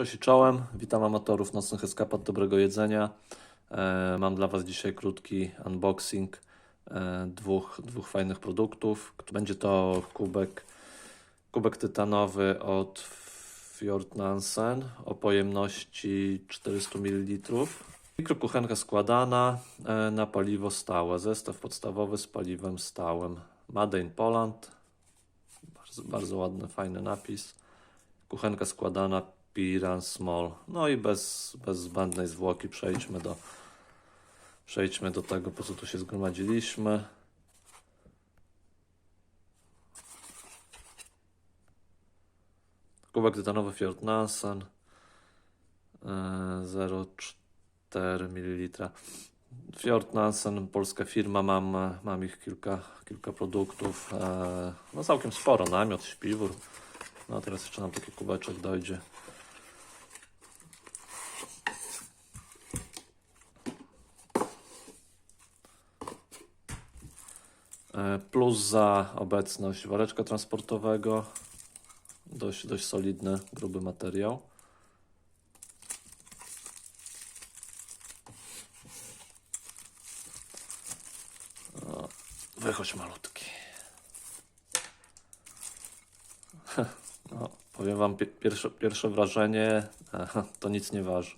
Cześć i czołem, witam amatorów nocnych eskapad dobrego jedzenia. E, mam dla Was dzisiaj krótki unboxing e, dwóch, dwóch fajnych produktów. Będzie to kubek, kubek tytanowy od Fjord Nansen o pojemności 400 ml. Mikrokuchenka składana e, na paliwo stałe. Zestaw podstawowy z paliwem stałym. Made in Poland. Bardzo, bardzo ładny, fajny napis. Kuchenka składana Piran Small. No i bez, bez zbędnej zwłoki przejdźmy do, przejdźmy do tego, po co tu się zgromadziliśmy. Kubek tytanowy Fjord Nansen e, 0,4 ml. Fjord Nansen, polska firma, mam, mam ich kilka, kilka produktów. E, no całkiem sporo, namiot, śpiwór. No teraz jeszcze nam taki kubeczek dojdzie. Plus za obecność woreczka transportowego. Dość, dość solidny, gruby materiał. O, wychodź malutki. No, powiem wam pi- pierwsze, pierwsze wrażenie, to nic nie waży.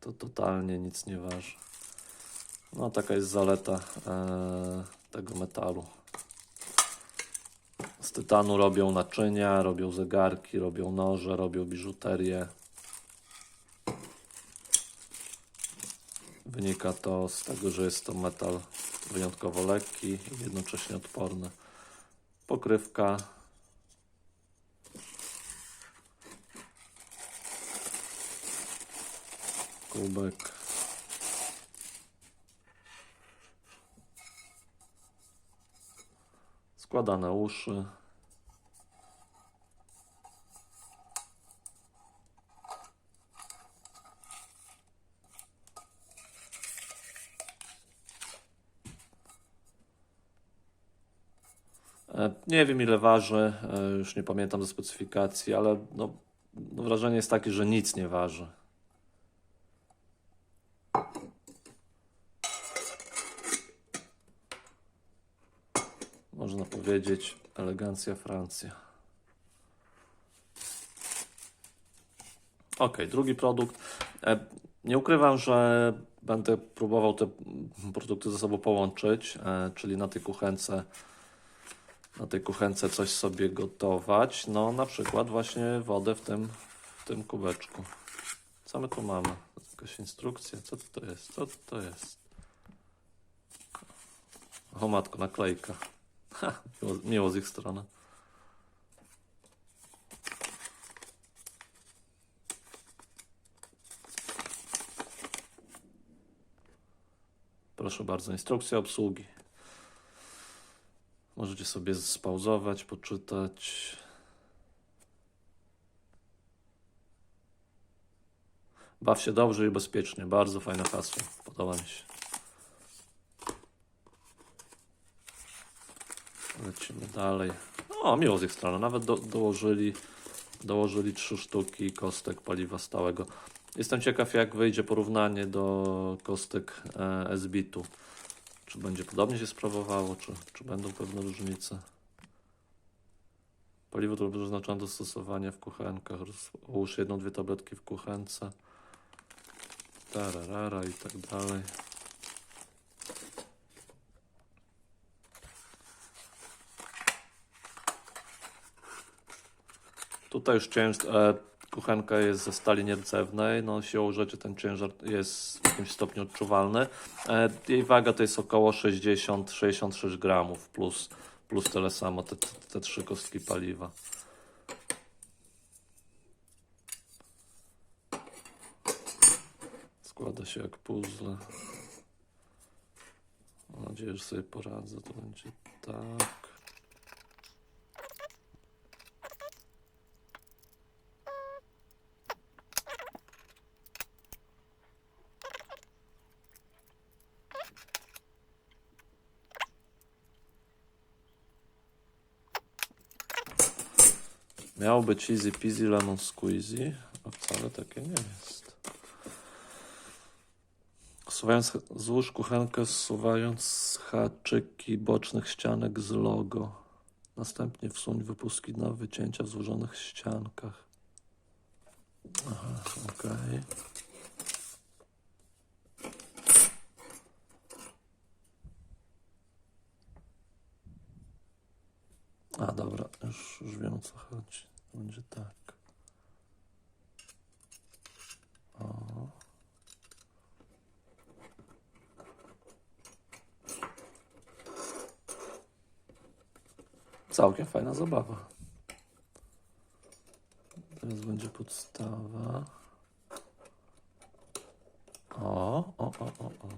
To totalnie nic nie waży. No taka jest zaleta e, tego metalu. Z tytanu robią naczynia, robią zegarki, robią noże, robią biżuterię. Wynika to z tego, że jest to metal wyjątkowo lekki i jednocześnie odporny. Pokrywka kubek. Składane uszy. E, Nie wiem ile waży, e, już nie pamiętam ze specyfikacji, ale no, no wrażenie jest takie, że nic nie waży. Można powiedzieć elegancja Francja. Ok, drugi produkt. E, Nie ukrywam, że będę próbował te produkty ze sobą połączyć, e, czyli na tej kuchence na tej kuchence coś sobie gotować. No na przykład właśnie wodę w tym, w tym kubeczku. Co my tu mamy? Jakaś instrukcja? Co to jest? Co to jest? O matko, naklejka. Ha, miło, miło z ich strony. Proszę bardzo, instrukcja obsługi. Możecie sobie spauzować, poczytać. Baw się dobrze i bezpiecznie. Bardzo fajne hasło. Podoba mi się. Lecimy dalej. O, miło z ich strony. Nawet do, dołożyli, dołożyli trzy sztuki kostek paliwa stałego. Jestem ciekaw, jak wyjdzie porównanie do kostek e, SBIT-u. Czy będzie podobnie się sprawowało, czy, czy będą pewne różnice. Paliwo to przeznaczone do stosowania w kuchenkach. Ułóż jedną, dwie tabletki w kuchence. Tararara i tak dalej. Tutaj już ciężar, e, kuchenka jest ze stali nierdzewnej, no siłą rzeczy ten ciężar jest w jakimś stopniu odczuwalny. E, jej waga to jest około 60-66 gramów plus, plus tyle samo, te, te trzy kostki paliwa. Składa się jak puzzle. Mam nadzieję, że sobie poradzę. To będzie tak. Miało być easy peasy lemon squeezy, A wcale takie nie jest. Zsuwając, złóż kuchenkę, zsuwając haczyki bocznych ścianek z logo. Następnie wsuń wypustki na wycięcia w złożonych ściankach. Aha, okej. A dobra, już, już wiem o co chodzi. Będzie tak. O. Całkiem fajna zabawa. Teraz będzie podstawa. O, o, o, o, o.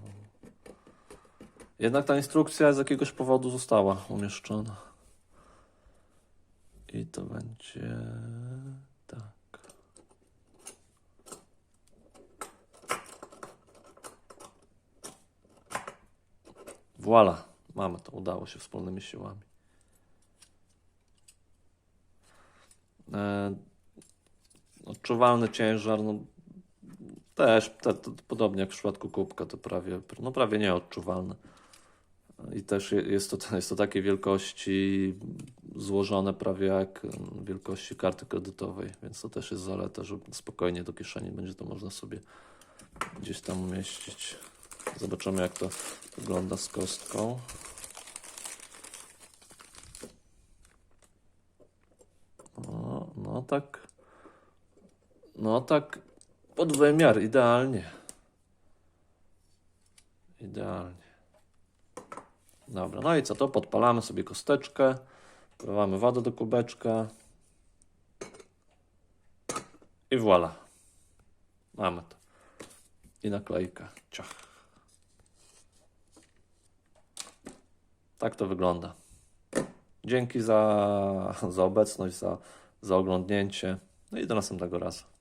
Jednak ta instrukcja z jakiegoś powodu została umieszczona. I to będzie tak. Voila, mamy to, udało się wspólnymi siłami. E, odczuwalny ciężar, no też te, to, podobnie jak w przypadku kubka, to prawie, no prawie nieodczuwalne. I też je- jest to, jest to takiej wielkości złożone prawie jak mm, wielkości karty kredytowej, więc to też jest zaleta, że spokojnie do kieszeni będzie to można sobie gdzieś tam umieścić. Zobaczymy jak to wygląda z kostką. No, no tak. No tak pod wymiar, idealnie. Idealnie. Dobra, no i co to? Podpalamy sobie kosteczkę, wlewamy wodę do kubeczka i voilà. Mamy to. I naklejka. Ciach. Tak to wygląda. Dzięki za, za obecność, za, za oglądnięcie. No i do następnego razu.